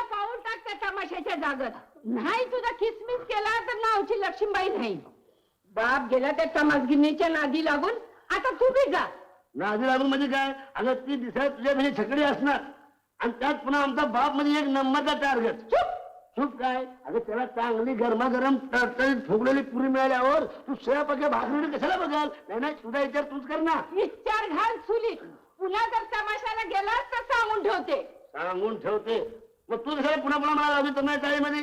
पहिला पाऊल टाक त्या तमाशाच्या जागत. नाही तुझा किसमिस केला तर नावची लक्ष्मीबाई नाही. बाप गेला त्या तमासगिनीच्या नादी लागून. आता तू बी जा. नादी लागून म्हणजे काय? अगं ती दिसायला तुझ्या घरी छकडी असणार. आणि त्यात पुन्हा आमचा बाप म्हणजे एक नंबरचा टार्गेट चुप. चुप काय? अगं त्याला चांगली गरमागरम टळटळीत फुगलेली पुरी मिळाल्यावर तू शेळापक्या भाकरीने कशाला बघाल? नाही नाही तुझा विचार तूच कर ना विचार घाल चुलीत पुन्हा जर तमाशाला गेलास तर सांगून ठेवते. सांगून ठेवते. मग तू कशाला पुन्हा पुन्हा मला लावली तर चाळीमध्ये?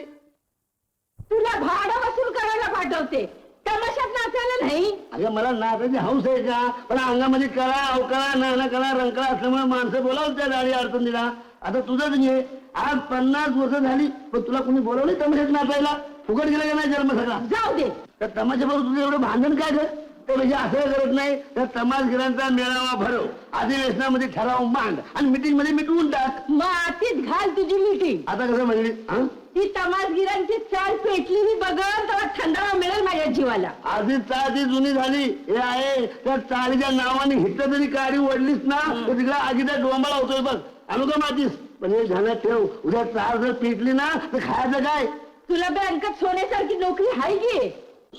तुला भाडं वसूल करायला पाठवते. तमाशात नाचायला नाही. अगं मला नाचायची हौस आहे का? पण अंगामध्ये कळा अवकळा नाना कळा रंगळा असल्यामुळे माणसं बोलावं त्या गाडी अडचण दिला आता तुझंच घे. आज पन्नास वर्ष झाली पण तुला कोणी बोलवलं तमाशात नाचायला? फुकट गेला का नाही जन्म सगळा? जाऊ दे. तर तमाशाबरोबर तुझं एवढं भांडण काय ग? ते म्हणजे असं करत नाही तर तमाशगिरांचा मेळावा भरव अधिवेशनामध्ये ठराव मांड आणि मिटिंगमध्ये मिटवून टाक. मातीत घाल तुझी मिटिंग आता कसं म्हणली हं? ती तमासगिरांची चाल पेटली मी बघन तेव्हा थंडावा मिळेल माझ्या जीवाला. आधी चाळी जुनी झाली. हे आहे त्या चाळीच्या नावाने हिथं तरी गाडी ओढलीस ना तर तिकडे आगीचा डोंबाला होतोय बघ. आणू का मातीस? पण हे ध्यानात ठेव. उद्या चार जर पेटली ना तर खायचं काय? तुला बँकेत सोन्यासारखी नोकरी आहे की?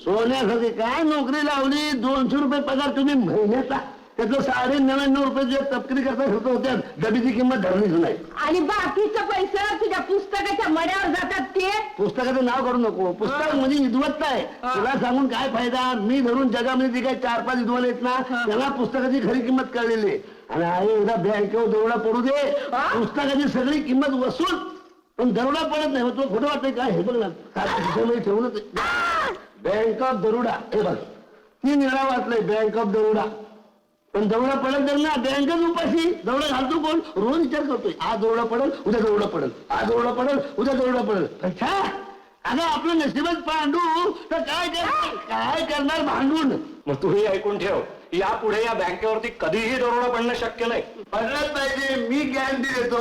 सोन्यासाठी काय नोकरी लावली? दोनशे रुपये पगार तुम्ही महिन्याचा. त्याचं साडे नव्याण्णव रुपये जे तपकिरी करता खर्च होत्या डबीची किंमत धरलीच नाही. आणि बाकीचं पैसा तुझ्या पुस्तकाच्या मड्यावर जातात ते? पुस्तकाचं नाव करू नको. पुस्तक म्हणजे विद्वत्ता आहे. तुला सांगून काय फायदा? मी धरून जगामध्ये जे काही चार पाच विद्वान आहेत ना त्याला पुस्तकाची खरी किंमत कळलेली. आणि आई एकदा बँकेवर दरोडा पडू दे? पुस्तकाची सगळी किंमत वसूल. पण दरोडा पडत नाही. तुला खोटं वाटतंय काय हे बघ ना. ठेवूनच बँक ऑफ दरोडा हे बघ. तीन वेळा वाचलंय बँक ऑफ दरोडा पण दरोडा पडत तर ना बँकच उपाशी. दरोडा घालतो कोण? रोज विचार करतोय. आज दरोडा पडल उद्या दरोडा पडल. आज दरोडा पडल उद्या दरोडा पडल. अच्छा? अगं आपलं नशिबच पांडू तर काय करणार काय करणार भांडून? मग तूही ऐकून ठेव. यापुढे या बँकेवरती कधीही दरोडा पडणं शक्य नाही. पडलंच पाहिजे. मी गॅरंटी देतो.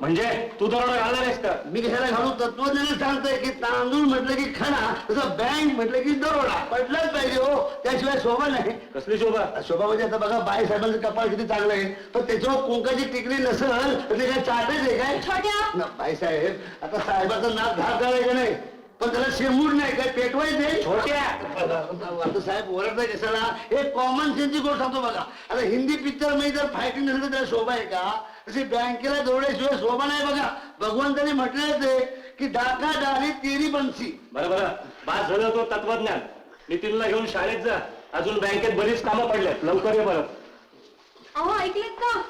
म्हणजे तू दरोडा घालणार आहेस का? मी कशाला घालू? तत्वज्ञानी सांगतोय की तांदूळ म्हटलं की खणा तसं बँक म्हटलं की दरोडा. पडलाच पाहिजे हो. त्याशिवाय शोभा नाही. कसली शोभा? शोभा म्हणजे आता बघा बाई साहेबांचं कपाळ किती चांगलं आहे. पण त्याच्यावर कुंकाची टिकली नसल तर ते काय चाटच आहे काय? बाई साहेब आता साहेबाचं नाक धार आहे का नाही? पण त्याला शेंबूड नाही काय पेटवायचे छोट्या. आता साहेब ओरडताय कशाला एक कॉमन सेन्सची गोष्ट सांगतो बघा. आता हिंदी पिक्चरमध्ये जर फायटिंग नसेल तर त्याला शोभा आहे का? तशी बँकेला दौड्याशिवाय शोभा नाही बघा. भगवंतानी म्हटलेच आहे की डाका डाली तेरी बनसी बरं बरं. बाद झालं तो तत्वज्ञान. नितीनला घेऊन शाळेत जा. अजून बँकेत बरीच कामं पडल्यात लवकर ये परत अहो ऐकलेत का?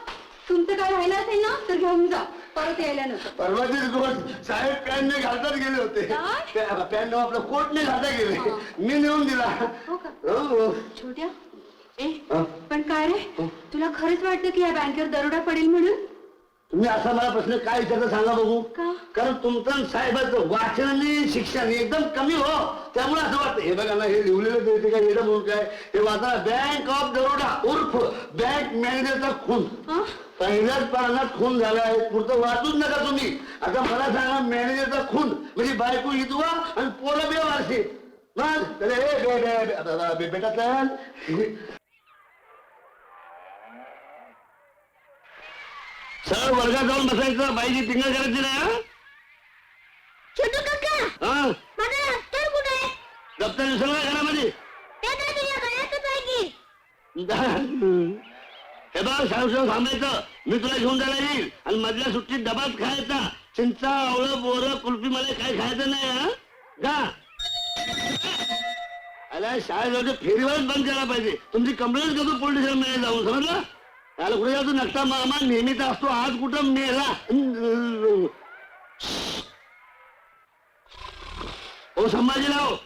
तुमचं काय राहिलं असेल ना तर घेऊन जा. परत यायला नको. परवाचीच गोष्ट साहेब पॅन ने घालतात गेले होते. काय? पॅन आपलं कोट ने घालता गेले. मी नेऊन दिला. हो का? हो हो. छोट्या ए हा? पण काय रे? तुला खरंच वाटतं की या बँकेवर दरोडा पडेल म्हणून? तुम्ही असा मला प्रश्न काय विचारता सांगा बघू. का? कारण तुमचं आणि साहेबाचं वाचन आणि शिक्षण एकदम कमी हो. त्यामुळे असं वाटतं हे बघा ना हे लिहिलेलं ते- काय लिहिलं म्हणून काय? हे वाचा बँक ऑफ दरोडा उर्फ बँक मॅनेजरचा खून. हा? पहिल्याच पानात खून झाला आहे पुढचं वाचूच नका तुम्ही. आता मला सांगा मॅनेजरचा खून म्हणजे बायको विधवा आणि पोरं बेवारशी. मग? हे बे- बे- बे- बेटा चल. सर वर्गात जाऊन बसायचं. बाईची टिंगल करायची नाही हं? छोटू काका हा? माझा दफ्तर कुठे आहे? दप्तर विसरला का घरामध्ये. ते तर तुझ्या गळ्यातच आहे की. हे बघ शाळेत थांबायचं. मी तुला घेऊन जायला येईल. आणि मधल्या सुट्टीत डबाच खायचा. चिंचा आवळं बोरं कुल्फी मला काही खायचं नाही हा? जा. अरे शाळेत फेरीवरच बंद करायला पाहिजे. तुमची कंप्लेंट करतो पोलीस स्टेशनमध्ये जाऊन समजलं? त्याला कुठे जातो नकटा मामा नेहमीच असतो आज कुठं मेला ओ संभाजीराव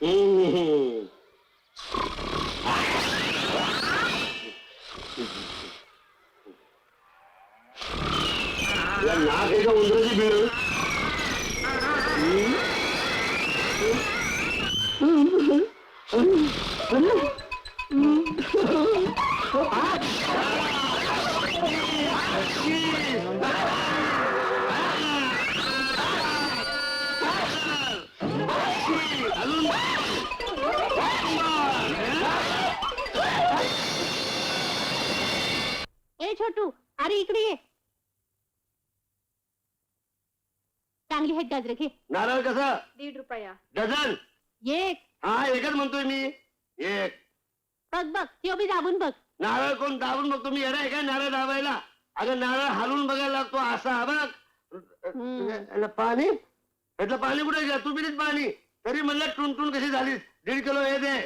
हम्म. या नाक आहे का उंदराची बिळ चांगली आहेत गाजरं घे. नारळ कसं? दीड रुपया. डझन? एक. हा एकच म्हणतोय मी. एक. बघ बघ त्यो बी दाबून बघ. नारळ कोण दाबून बघतो? मी येणार काय नारळ दाबायला? अगं नारळ हालून बघायला लागतो असा हा बघ. याला पाणी? यातलं पाणी कुठे घ्या तू पिलीच पाणी. तरी म्हणलं टुनटुन कशी झालीस दीड किलो हे दे.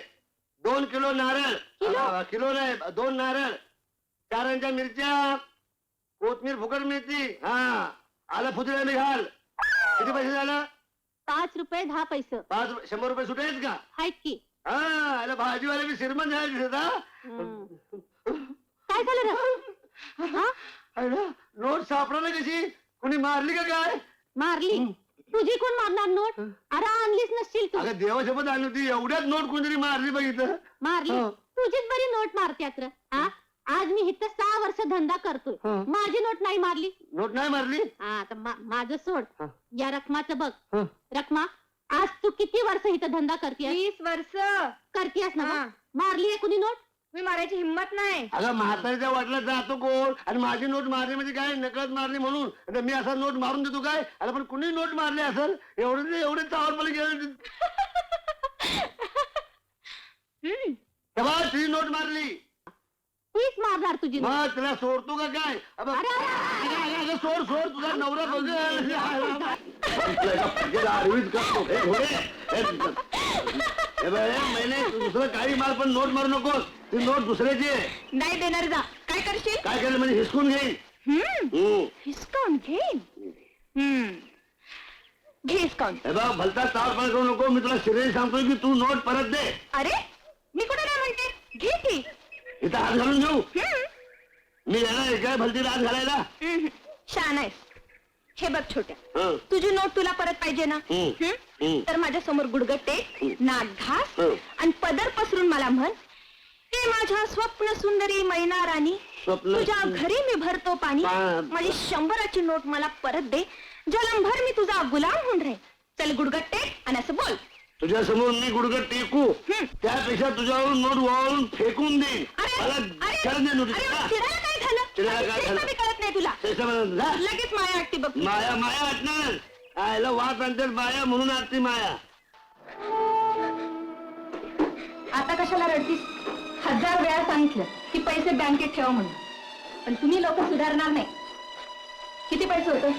दोन किलो नारळ. किलो? हा, किलो नाही दोन नारळ. चारांच्या मिरच्या कोथमीर फुकट मिरची हा आलं फुजऱ्याने घाल. किती पैसे झालं? पाच रुपये दहा पैसे. पाच रुपये- शंभर रुपये सुटे आहेत का? आहेत की. हा भाजीवाले मी श्रीमंत झाले दिसत हा. काय झालं रे? हा? अरे, नोट सापडा कशी? कोणी मारली का काय? मारली. तुझी कोण मारणार नोट? अरे आणलीच नसशील तू. अगं आली होती. एवढ्याच नोट कोणतरी मारली बघितलं. मारली. हो. तुझीच बरी नोट मारत्यात रे. हा? आज मी इथं सहा वर्ष धंदा करतोय. हो. माझी नोट नाही मारली? नोट नाही मारली? हा तर मा- माझं सोड. हा. या रकमाचं बघ. हा. रकमा आज तू किती वर्ष इथं धंदा करतेस वीस वर्ष. करतेस ना हा. मारली आहे कुणी नोट? मी मारायची हिंमत नाही. अगं म्हातारीच्या वाटला जातो कोण? आणि माझी नोट मारली म्हणजे काय? नकळत मारली म्हणून. आता मी असा नोट मारून देतो काय? अरे पण कुणी नोट मारली असेल? एवढे एवढे चावल गेले हम्म. तेव्हा ती नोट मारली. तीच मारणार तुझी नोट मग तिला सोडतो का काय अबे, अरे, अरे, अगं, अगं, अगं, सोड सोड तुझा नवरा बघ आडवीच करतो हे घोडे, हे हे बघ, हे मैने दुसरं काही मार पण नोट मारू नकोस ती नोट दुसऱ्याची आहे नाही देणार जा। काय करशील? काय केलं म्हणजे हिसकून घेईन। हम्म। हम्म. हिसकावून घे हम्म। घे हिसकावून हे बघ भलता तावपणा करू नको मी तुला सिरियस सांगतोय की तू नोट परत दे। अरे हात घालून घेऊ. मी येणार आहे काय भलती हात घालायला? आहेस. हे बघ छोट्या हं. तुझी नोट तुला परत पाहिजे ना. तर माझ्यासमोर गुडगट्टे नाक घास हं. आणि पदर पसरून मला म्हण ते माझ्या स्वप्न सुंदरी मैना राणी स्वप्न- तुझ्या घरी मी भरतो पाणी. पा- माझी शंभराची नोट मला परत दे. जलमभर मी तुझा गुलाम होऊन राहील चल गुडगट्टे आणि असं बोल. तुझ्या समोर मी गुडगट टेकू हं. त्यापेक्षा तुझ्यावरून नोट वाळून फेकून देईन. अरे मला अरे खरं नाही नोटीस अरे, का? चिडायला काय झालं? चिडायला काय तेच झालं? तर मी कळत नाही तुला. त्याच्यामध्ये जा. लगेच माया वाटते बघ. माया माया वाटणार. आयला वाट आणतात माया म्हणून आरती माया. आता कशाला रडतीस? हजार वेळा सांगितलं की पैसे बँकेत ठेवा म्हणून. पण तुम्ही लोक सुधारणार नाही. किती पैसे होते?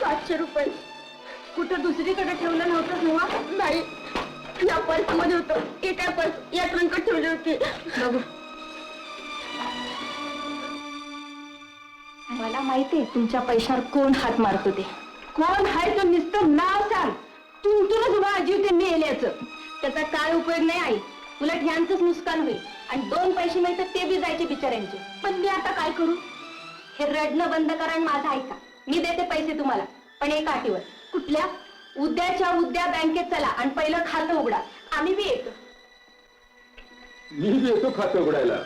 सातशे रुपये. कुठं दुसरीकडे ठेवलं नव्हतं तेव्हा नाही या पर्समध्ये होतं. एका पर्स या ट्रंकात ठेवली होती. बघू. मला माहितीये तुमच्या पैशावर कोण हात मारतो ते? कोण हाय तो नुसतं नाव सांग. तुमतूनच उभा अजीव ते मेल्याचं. त्याचा काय उपयोग नाही आई. उलट ह्यांचंच नुकसान होईल. आणि दोन पैसे मिळतात ते बी जायचे बिचाऱ्यांचे. पण मी आता काय करू? हे रडणं बंद करा आणि माझं ऐका. मी देते पैसे तुम्हाला पण एक अटीवर. कुठल्या? उद्याच्या उद्या बँकेत चला आणि पहिलं खातं उघडा. आम्ही बी येतो. मी येतो खातं उघडायला.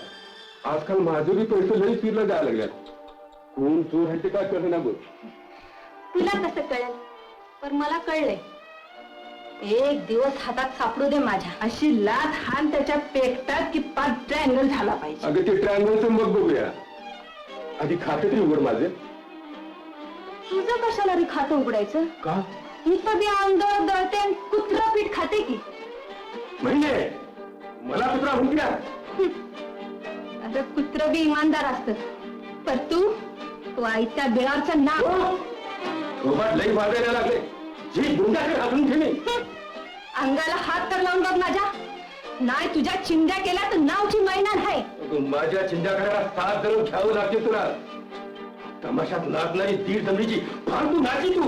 आजकाल माझे बी पैसे लई फिरला जायला लागल्यात. कोण चोर आहे ते काय कळलं ना बघ? तुला कसं कळेल? पण मला कळलंय. एक दिवस हातात सापडू दे माझ्या. अशी लात हान त्याच्या पेकतात की पाच ट्रँगल झाला पाहिजे. अगं ते ट्रँगलचं मग बघूया. आधी खातं तरी उघड माझे. तुझं कशाला रे खातं उघडायचं? का? इथं बी आंदोळ दळते आणि कुत्रं पीठ खाते की? म्हणजे मला कुत्रा म्हणते ना आता कुत्र बी इमानदार असत पण तू? तू आईच्या बिळावरचं नाव रोबाट लई वाजायला लागले. जी गुंडाकडे घालून ठेवी अंगाला हात तर लावून बघ माझ्या. नाही तुझ्या चिंध्या केल्या तर नावची मैना नाही अगं, माझ्या चिंध्याकड्याला सात जण घ्यावं लागते तुला. तमाशात नाचणारी दीड जमिनीची फालतू नाची तू!